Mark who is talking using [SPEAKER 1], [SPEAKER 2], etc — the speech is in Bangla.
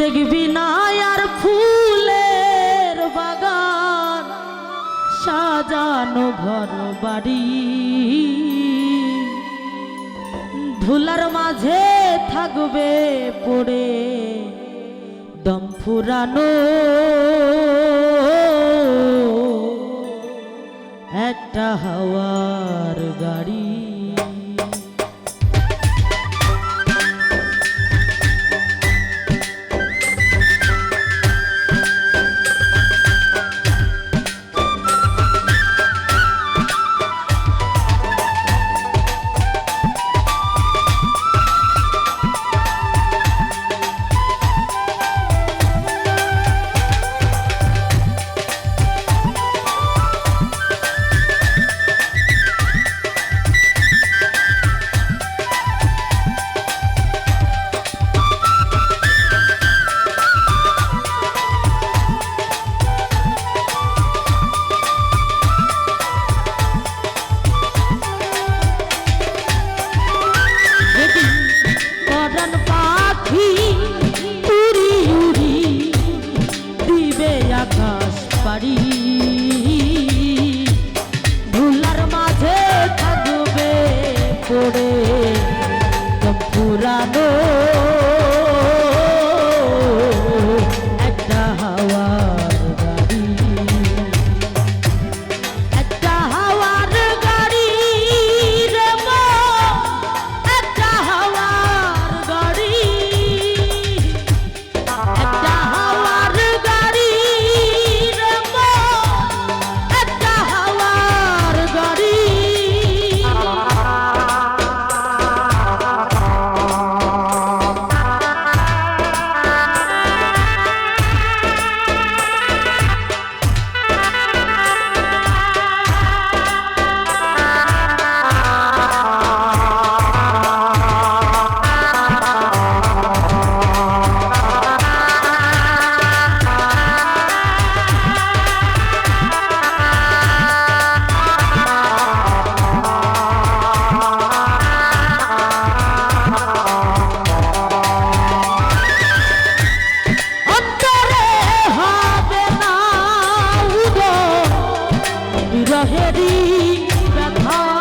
[SPEAKER 1] দেখবি না আর ফুলের বাগান, সাজানো ঘর বাড়ি। ধুলার মাঝে থাকবে পড়ে, দম ফুরানো। একটা হাওয়ার গাড়ি। মাঝে জহেরি ব্যথা